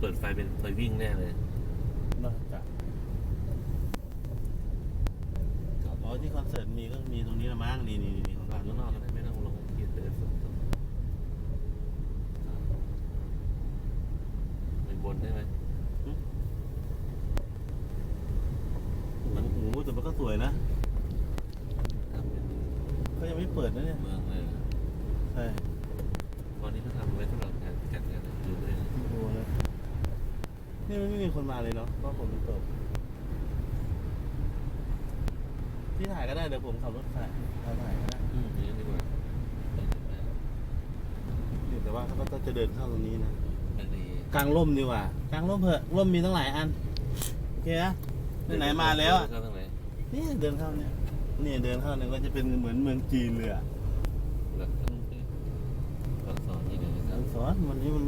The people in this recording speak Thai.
เปิดไฟเป็นไฟวิ่งแน่เลยน่าจะอ๋อที่คอนเสิร์ตมีก็มีตรงนี้ละมั้งนี่นี่นี่ของวาร้างนข้างนอกก็ได้ไม่ต้องลงขีดเลยฝนตกไปบนได้ไหมโอ้โหแต่มันก็สวยนะทำเป็นเขายังไม่เปิดนะเนี่ยเมืองเลยใช่ นี่ไม่มีคนมาเลยเนาะเพราะผมมันตกพี่ถ่ายก็ได้เดี๋ยวผมขับรถถ่ายเราถ่ายก็ได้อืมอย่างดีกว่าเดี๋ยวแต่ว่าเขาจะเดินเข้าตรงนี้นะกลางร่มดีกว่ากลางร่มเถอะร่มมีตั้งหลายอันโอเคนะไหนมาแล้วอะเข้าที่เดินเข้าเนี่ยนี่เดินเข้าเนี่ยก็จะเป็นเหมือนเมืองจีนเลยอะหลันสอนนี่เลยนสอนวันนี้มัน